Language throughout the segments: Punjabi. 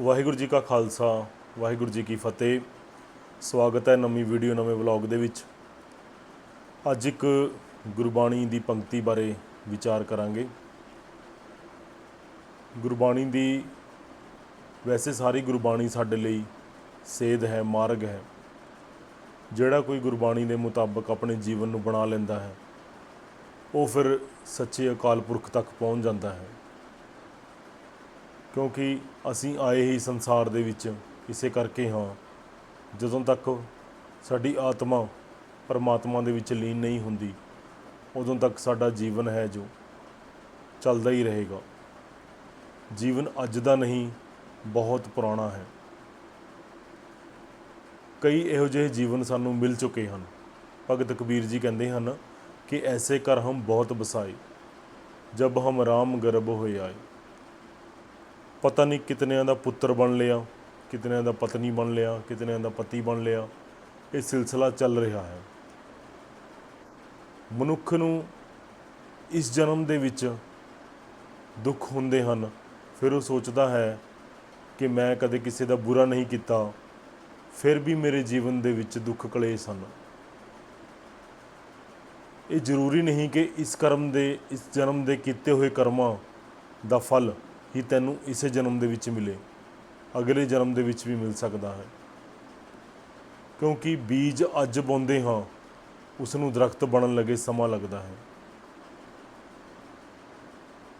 ਵਾਹਿਗੁਰੂ ਜੀ ਕਾ ਖਾਲਸਾ, ਵਾਹਿਗੁਰੂ ਜੀ ਕੀ ਫਤਿਹ। ਸਵਾਗਤ ਹੈ ਨਵੀਂ ਵੀਡੀਓ, ਨਵੇਂ ਵਲੌਗ ਦੇ ਵਿੱਚ। ਅੱਜ ਇੱਕ ਗੁਰਬਾਣੀ ਦੀ ਪੰਕਤੀ ਬਾਰੇ ਵਿਚਾਰ ਕਰਾਂਗੇ। ਗੁਰਬਾਣੀ ਦੀ ਵੈਸੇ ਸਾਰੀ ਗੁਰਬਾਣੀ ਸਾਡੇ ਲਈ ਸੇਧ ਹੈ, ਮਾਰਗ ਹੈ। ਜਿਹੜਾ ਕੋਈ ਗੁਰਬਾਣੀ ਦੇ ਮੁਤਾਬਕ ਆਪਣੇ ਜੀਵਨ ਨੂੰ ਬਣਾ ਲੈਂਦਾ ਹੈ, ਉਹ ਫਿਰ ਸੱਚੇ ਅਕਾਲ ਪੁਰਖ ਤੱਕ ਪਹੁੰਚ ਜਾਂਦਾ ਹੈ। ਕਿਉਂਕਿ ਅਸੀਂ ਆਏ ਹੀ ਸੰਸਾਰ ਦੇ ਵਿੱਚ ਇਸੇ ਕਰਕੇ ਹਾਂ। ਜਦੋਂ ਤੱਕ ਸਾਡੀ ਆਤਮਾ ਪਰਮਾਤਮਾ ਦੇ ਵਿੱਚ ਲੀਨ ਨਹੀਂ ਹੁੰਦੀ, ਉਦੋਂ ਤੱਕ ਸਾਡਾ ਜੀਵਨ ਹੈ ਜੋ ਚੱਲਦਾ ਹੀ ਰਹੇਗਾ। ਜੀਵਨ ਅੱਜ ਦਾ ਨਹੀਂ, ਬਹੁਤ ਪੁਰਾਣਾ ਹੈ। ਕਈ ਇਹੋ ਜਿਹੇ ਜੀਵਨ ਸਾਨੂੰ ਮਿਲ ਚੁੱਕੇ ਹਨ। ਭਗਤ ਕਬੀਰ ਜੀ ਕਹਿੰਦੇ ਹਨ ਕਿ ਐਸੇ ਕਰ ਹਮ ਬਹੁਤ ਬਸਾਏ, ਜਬ ਹਮ ਰਾਮ ਗਰਭ ਹੋਏ ਆਏ ਪਤਾ ਨਹੀਂ ਕਿਤਨਿਆਂ ਦਾ ਪੁੱਤਰ ਬਣ ਲਿਆ, ਕਿਤਨਿਆਂ ਦਾ ਪਤਨੀ ਬਣ ਲਿਆ, ਕਿਤਨਿਆਂ ਦਾ ਪਤੀ ਬਣ ਲਿਆ। ਇਹ ਸਿਲਸਿਲਾ ਚੱਲ ਰਿਹਾ ਹੈ। ਮਨੁੱਖ ਨੂੰ ਇਸ ਜਨਮ ਦੇ ਵਿੱਚ ਦੁੱਖ ਹੁੰਦੇ ਹਨ। ਫਿਰ ਉਹ ਸੋਚਦਾ ਹੈ ਕਿ ਮੈਂ ਕਦੇ ਕਿਸੇ ਦਾ ਬੁਰਾ ਨਹੀਂ ਕੀਤਾ, ਫਿਰ ਵੀ ਮੇਰੇ ਜੀਵਨ ਦੇ ਵਿੱਚ ਦੁੱਖ ਕਲੇਸ਼ ਹਨ। ਇਹ ਜ਼ਰੂਰੀ ਨਹੀਂ ਕਿ ਇਸ ਕਰਮ ਦੇ, ਇਸ ਜਨਮ ਦੇ ਕੀਤੇ ਹੋਏ ਕਰਮਾਂ ਦਾ ਫਲ ਹੀ ਤੈਨੂੰ ਇਸੇ ਜਨਮ ਦੇ ਵਿੱਚ ਮਿਲੇ, ਅਗਲੇ ਜਨਮ ਦੇ ਵਿੱਚ ਵੀ ਮਿਲ ਸਕਦਾ ਹੈ। ਕਿਉਂਕਿ ਬੀਜ ਅੱਜ ਬੋਂਦੇ ਹਾਂ ਉਸ ਨੂੰ ਦਰਖਤ ਬਣਨ ਲੱਗੇ ਸਮਾਂ ਲੱਗਦਾ ਹੈ।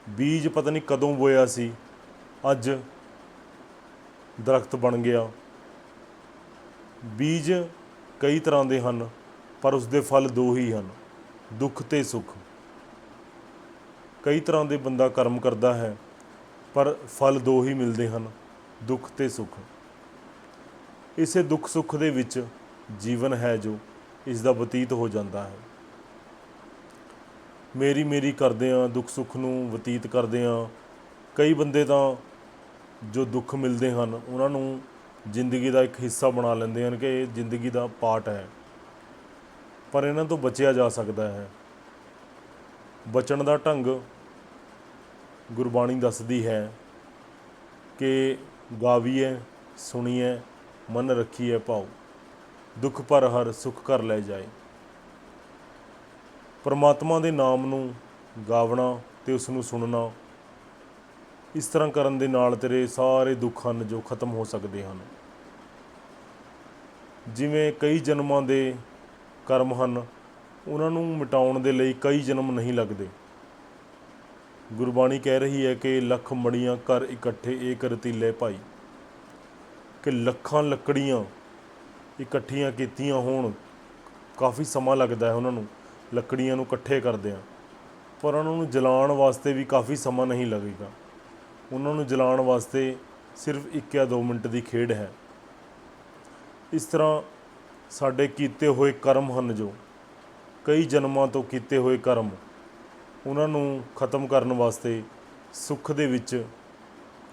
ਬੀਜ ਪਤਾ ਨਹੀਂ ਕਦੋਂ ਬੋਇਆ ਸੀ, ਅੱਜ ਦਰਖਤ ਬਣ ਗਿਆ। ਬੀਜ ਕਈ ਤਰ੍ਹਾਂ ਦੇ ਹਨ, ਪਰ ਉਸ ਦੇ ਫਲ ਦੋ ਹੀ ਹਨ, ਦੁੱਖ ਤੇ ਸੁੱਖ। ਕਈ ਤਰ੍ਹਾਂ ਦੇ ਬੰਦਾ ਕਰਮ ਕਰਦਾ ਹੈ ਪਰ ਫਲ ਦੋ ਹੀ ਮਿਲਦੇ ਹਨ, ਦੁੱਖ ਤੇ ਸੁੱਖ। ਇਸੇ ਦੁੱਖ ਸੁੱਖ ਦੇ ਵਿੱਚ ਜੀਵਨ ਹੈ ਜੋ, ਇਸ ਦਾ ਬਤੀਤ ਹੋ ਜਾਂਦਾ ਹੈ। ਮੇਰੀ ਮੇਰੀ ਕਰਦੇ ਆ, ਦੁੱਖ ਸੁੱਖ ਨੂੰ ਬਤੀਤ ਕਰਦੇ ਆ। ਕਈ ਬੰਦੇ ਤਾਂ ਜੋ ਦੁੱਖ ਮਿਲਦੇ ਹਨ, ਉਹਨਾਂ ਨੂੰ ਜ਼ਿੰਦਗੀ ਦਾ ਇੱਕ ਹਿੱਸਾ ਬਣਾ ਲੈਂਦੇ ਹਨ ਕਿ ਇਹ ਜ਼ਿੰਦਗੀ ਦਾ ਪਾਰਟ ਹੈ। ਪਰ ਇਹਨਾਂ ਤੋਂ ਬਚਿਆ ਜਾ ਸਕਦਾ ਹੈ। ਬਚਣ ਦਾ ਢੰਗ ਗੁਰਬਾਣੀ ਦੱਸਦੀ ਹੈ ਕਿ ਗਾਵੀਏ, ਸੁਣੀਏ, ਮਨ ਰੱਖੀਏ ਭਾਉ, ਦੁੱਖ ਪਰ ਹਰ ਸੁਖ ਕਰ ਲੈ ਜਾਏ। ਪਰਮਾਤਮਾ ਦੇ ਨਾਮ ਨੂੰ ਗਾਵਣਾ ਤੇ ਉਸ ਨੂੰ ਸੁਣਨਾ, ਇਸ ਤਰ੍ਹਾਂ ਕਰਨ ਦੇ ਨਾਲ ਤੇਰੇ ਸਾਰੇ ਦੁੱਖ ਹਨ ਜੋ ਖਤਮ ਹੋ ਸਕਦੇ ਹਨ। ਜਿਵੇਂ ਕਈ ਜਨਮਾਂ ਦੇ ਕਰਮ ਹਨ, ਉਹਨਾਂ ਨੂੰ ਮਿਟਾਉਣ ਦੇ ਲਈ ਕਈ ਜਨਮ ਨਹੀਂ ਲੱਗਦੇ। ਗੁਰਬਾਣੀ ਕਹਿ ਰਹੀ ਹੈ ਕਿ ਲੱਖ ਮੜੀਆਂ ਕਰ ਇਕੱਠੇ ਏਕ ਰਤੀਲੇ ਭਾਈ। ਕਿ ਲੱਖਾਂ ਲੱਕੜੀਆਂ ਇਕੱਠੀਆਂ ਕੀਤੀਆਂ ਹੋਣ, ਕਾਫੀ ਸਮਾਂ ਲੱਗਦਾ ਹੈ ਉਹਨਾਂ ਨੂੰ, ਲੱਕੜੀਆਂ ਨੂੰ ਇਕੱਠੇ ਕਰਦਿਆਂ। ਪਰ ਉਹਨਾਂ ਨੂੰ ਜਲਾਉਣ ਵਾਸਤੇ ਵੀ ਕਾਫੀ ਸਮਾਂ ਨਹੀਂ ਲੱਗੇਗਾ। ਉਹਨਾਂ ਨੂੰ ਜਲਾਉਣ ਵਾਸਤੇ ਸਿਰਫ 1 ਜਾਂ 2 ਮਿੰਟ ਦੀ ਖੇਡ ਹੈ। ਇਸ ਤਰ੍ਹਾਂ ਸਾਡੇ ਕੀਤੇ ਹੋਏ ਕਰਮ ਹਨ ਜੋ, ਕਈ ਜਨਮਾਂ ਤੋਂ ਕੀਤੇ ਹੋਏ ਕਰਮ ਉਹਨਾਂ ਨੂੰ ਖਤਮ ਕਰਨ ਵਾਸਤੇ, ਸੁੱਖ ਦੇ ਵਿੱਚ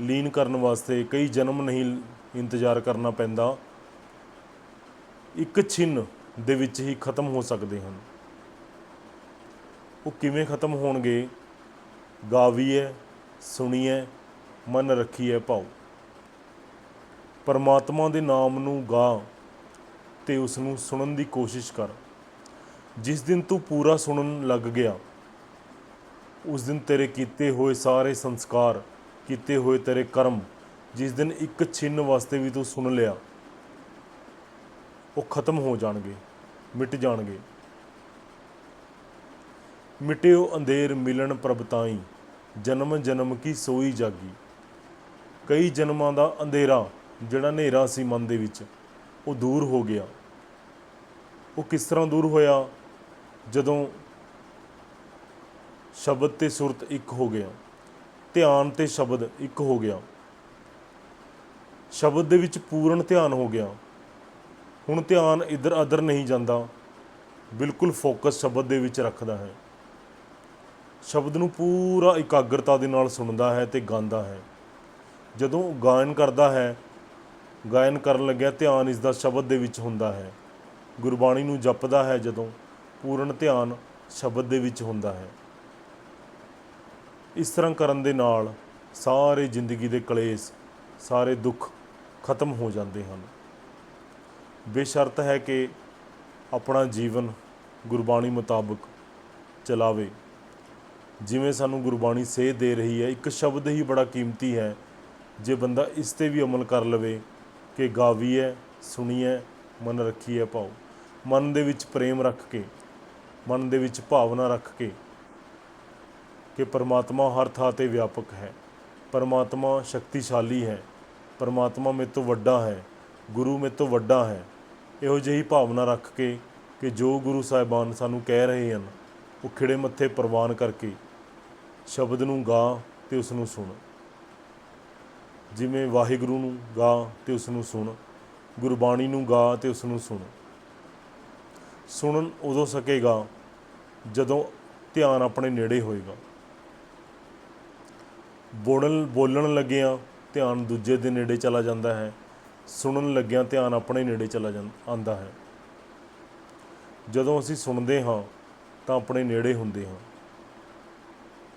ਲੀਨ ਕਰਨ ਵਾਸਤੇ ਕਈ ਜਨਮ ਨਹੀਂ ਇੰਤਜ਼ਾਰ ਕਰਨਾ ਪੈਂਦਾ। ਇੱਕ ਛਿੰਨ ਦੇ ਵਿੱਚ ਹੀ ਖਤਮ ਹੋ ਸਕਦੇ ਹਨ। ਉਹ ਕਿਵੇਂ ਖਤਮ ਹੋਣਗੇ? ਗਾਵੀਏ ਸੁਣੀਏ ਮਨ ਰੱਖੀਏ ਭਾਉ। ਪਰਮਾਤਮਾ ਦੇ ਨਾਮ ਨੂੰ ਗਾ ਤੇ ਉਸ ਨੂੰ ਸੁਣਨ ਦੀ ਕੋਸ਼ਿਸ਼ ਕਰ। ਜਿਸ ਦਿਨ ਤੂੰ ਪੂਰਾ ਸੁਣਨ ਲੱਗ ਗਿਆ ਉਸ ਦਿਨ ਤੇਰੇ ਕੀਤੇ ਹੋਏ ਸਾਰੇ ਸੰਸਕਾਰ, ਕੀਤੇ ਹੋਏ ਤੇਰੇ ਕਰਮ, ਜਿਸ ਦਿਨ ਇੱਕ ਛਿੰਨ ਵਾਸਤੇ ਵੀ ਤੂੰ ਸੁਣ ਲਿਆ, ਉਹ ਖਤਮ ਹੋ ਜਾਣਗੇ, ਮਿਟ ਜਾਣਗੇ। ਮਿਟਿਓ ਅੰਧੇਰ ਮਿਲਣ ਪ੍ਰਭ ਤਾਈ, ਜਨਮ ਜਨਮ ਕੀ ਸੋਈ ਜਾਗੀ। ਕਈ ਜਨਮਾਂ ਦਾ ਅੰਧੇਰਾ, ਜਿਹੜਾ ਹਨੇਰਾ ਸੀ ਮਨ ਦੇ ਵਿੱਚ, ਉਹ ਦੂਰ ਹੋ ਗਿਆ। ਉਹ ਕਿਸ ਤਰ੍ਹਾਂ ਦੂਰ ਹੋਇਆ? ਜਦੋਂ ਸ਼ਬਦ ਤੇ ਸੁਰਤ ਇੱਕ ਹੋ ਗਿਆ। ਧਿਆਨ ਤੇ ਸ਼ਬਦ ਇੱਕ ਹੋ ਗਿਆ। ਸ਼ਬਦ ਦੇ ਵਿੱਚ ਪੂਰਨ ਧਿਆਨ ਹੋ ਗਿਆ। ਹੁਣ ਧਿਆਨ ਇੱਧਰ ਅਦਰ ਨਹੀਂ ਜਾਂਦਾ। ਬਿਲਕੁਲ ਫੋਕਸ ਸ਼ਬਦ ਦੇ ਵਿੱਚ ਰੱਖਦਾ ਹੈ। ਸ਼ਬਦ ਨੂੰ ਪੂਰਾ ਇਕਾਗਰਤਾ ਦੇ ਨਾਲ ਸੁਣਦਾ ਹੈ ਤੇ ਗਾਉਂਦਾ ਹੈ। ਜਦੋਂ ਗਾਇਨ ਕਰਦਾ ਹੈ, ਗਾਇਨ ਕਰਨ ਲੱਗਿਆ ਧਿਆਨ ਇਸ ਦਾ ਸ਼ਬਦ ਦੇ ਵਿੱਚ ਹੁੰਦਾ ਹੈ। ਗੁਰਬਾਣੀ ਨੂੰ ਜਪਦਾ ਹੈ ਜਦੋਂ ਪੂਰਨ ਧਿਆਨ ਸ਼ਬਦ ਦੇ ਵਿੱਚ ਹੁੰਦਾ ਹੈ। ਇਸ ਤਰ੍ਹਾਂ ਕਰਨ ਦੇ ਨਾਲ ਸਾਰੇ ਜ਼ਿੰਦਗੀ ਦੇ ਕਲੇਸ਼, ਸਾਰੇ ਦੁੱਖ ਖਤਮ ਹੋ ਜਾਂਦੇ ਹਨ। ਬੇਸ਼ਰਤ ਹੈ ਕਿ ਆਪਣਾ ਜੀਵਨ ਗੁਰਬਾਣੀ ਮੁਤਾਬਕ ਚਲਾਵੇ। ਜਿਵੇਂ ਸਾਨੂੰ ਗੁਰਬਾਣੀ ਸੇਧ ਦੇ ਰਹੀ ਹੈ, ਇੱਕ ਸ਼ਬਦ ਹੀ ਬੜਾ ਕੀਮਤੀ ਹੈ। ਜੇ ਬੰਦਾ ਇਸ ਤੇ ਵੀ ਅਮਲ ਕਰ ਲਵੇ ਕਿ ਗਾਵੀਐ, ਸੁਣੀਐ, ਮਨ ਰੱਖੀਏ ਭਾਉ ਮਨ ਦੇ ਵਿੱਚ ਪ੍ਰੇਮ ਰੱਖ ਕੇ, ਮਨ ਦੇ ਵਿੱਚ ਭਾਵਨਾ ਰੱਖ ਕੇ ਕਿ ਪਰਮਾਤਮਾ ਹਰ ਥਾਂ ਤੇ ਵਿਆਪਕ ਹੈ। ਪਰਮਾਤਮਾ ਸ਼ਕਤੀਸ਼ਾਲੀ ਹੈ। ਪਰਮਾਤਮਾ ਮੇਰੇ ਤੋਂ ਵੱਡਾ ਹੈ। ਗੁਰੂ ਮੇਰੇ ਤੋਂ ਵੱਡਾ ਹੈ। ਇਹੋ ਜਿਹੀ ਭਾਵਨਾ ਰੱਖ ਕੇ ਕਿ ਜੋ ਗੁਰੂ ਸਾਹਿਬਾਨ ਸਾਨੂੰ ਕਹਿ ਰਹੇ ਹਨ, ਉਹ ਖਿੜੇ ਮੱਥੇ ਪ੍ਰਵਾਨ ਕਰਕੇ ਸ਼ਬਦ ਨੂੰ ਗਾ ਤੇ ਉਸ ਨੂੰ ਸੁਣ। ਜਿਵੇਂ ਵਾਹਿਗੁਰੂ ਨੂੰ ਗਾ ਤੇ ਉਸ ਨੂੰ ਸੁਣ, ਗੁਰਬਾਣੀ ਨੂੰ ਗਾ ਤੇ ਉਸ ਨੂੰ ਸੁਣ। ਸੁਣਨ ਉਦੋਂ ਸਕੇਗਾ ਜਦੋਂ ਧਿਆਨ ਆਪਣੇ ਨੇੜੇ ਹੋਏਗਾ। ਬੋਲਣ ਬੋਲਣ ਲੱਗਿਆਂ ਧਿਆਨ ਦੂਜੇ ਦੇ ਨੇੜੇ ਚਲਾ ਜਾਂਦਾ ਹੈ। ਸੁਣਨ ਲੱਗਿਆਂ ਧਿਆਨ ਆਪਣੇ ਨੇੜੇ ਚਲਾ ਜਾਂਦਾ ਆਉਂਦਾ ਹੈ। ਜਦੋਂ ਅਸੀਂ ਸੁਣਦੇ ਹਾਂ, ਤਾਂ ਆਪਣੇ ਨੇੜੇ ਹੁੰਦੇ ਹਾਂ।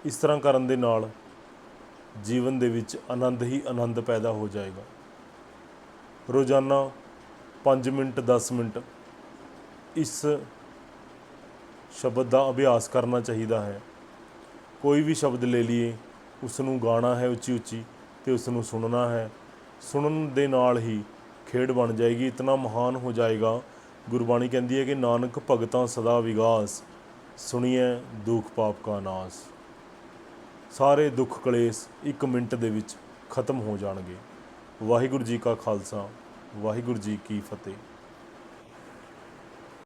ਇਸ ਤਰ੍ਹਾਂ ਕਰਨ ਦੇ ਨਾਲ ਜੀਵਨ ਦੇ ਵਿੱਚ ਆਨੰਦ ਹੀ ਆਨੰਦ ਪੈਦਾ ਹੋ ਜਾਏਗਾ। ਰੋਜ਼ਾਨਾ 5 ਮਿੰਟ 10 ਮਿੰਟ ਇਸ ਸ਼ਬਦ ਦਾ ਅਭਿਆਸ ਕਰਨਾ ਚਾਹੀਦਾ ਹੈ। ਕੋਈ ਵੀ ਸ਼ਬਦ ਲੈ ਲਈਏ ਉਸ ਨੂੰ ਗਾਣਾ ਹੈ ਉੱਚੀ ਉੱਚੀ ਤੇ ਉਸ ਨੂੰ ਸੁਣਨਾ ਹੈ। ਸੁਣਨ ਦੇ ਨਾਲ ਹੀ ਖੇਡ ਬਣ ਜਾਏਗੀ, ਇਤਨਾ ਮਹਾਨ ਹੋ ਜਾਏਗਾ। ਗੁਰਬਾਣੀ ਕਹਿੰਦੀ ਹੈ ਕਿ ਨਾਨਕ ਭਗਤਾਂ ਸਦਾ ਵਿਗਾਸ ਸੁਣੀਏ ਦੁਖ ਪਾਪ ਕਾ ਨਾਸ। ਸਾਰੇ ਦੁੱਖ ਕਲੇਸ਼ 1 ਮਿੰਟ ਦੇ ਵਿੱਚ ਖਤਮ ਹੋ ਜਾਣਗੇ। ਵਾਹਿਗੁਰੂ ਜੀ ਕਾ ਖਾਲਸਾ, ਵਾਹਿਗੁਰੂ ਜੀ ਕੀ ਫਤਿਹ।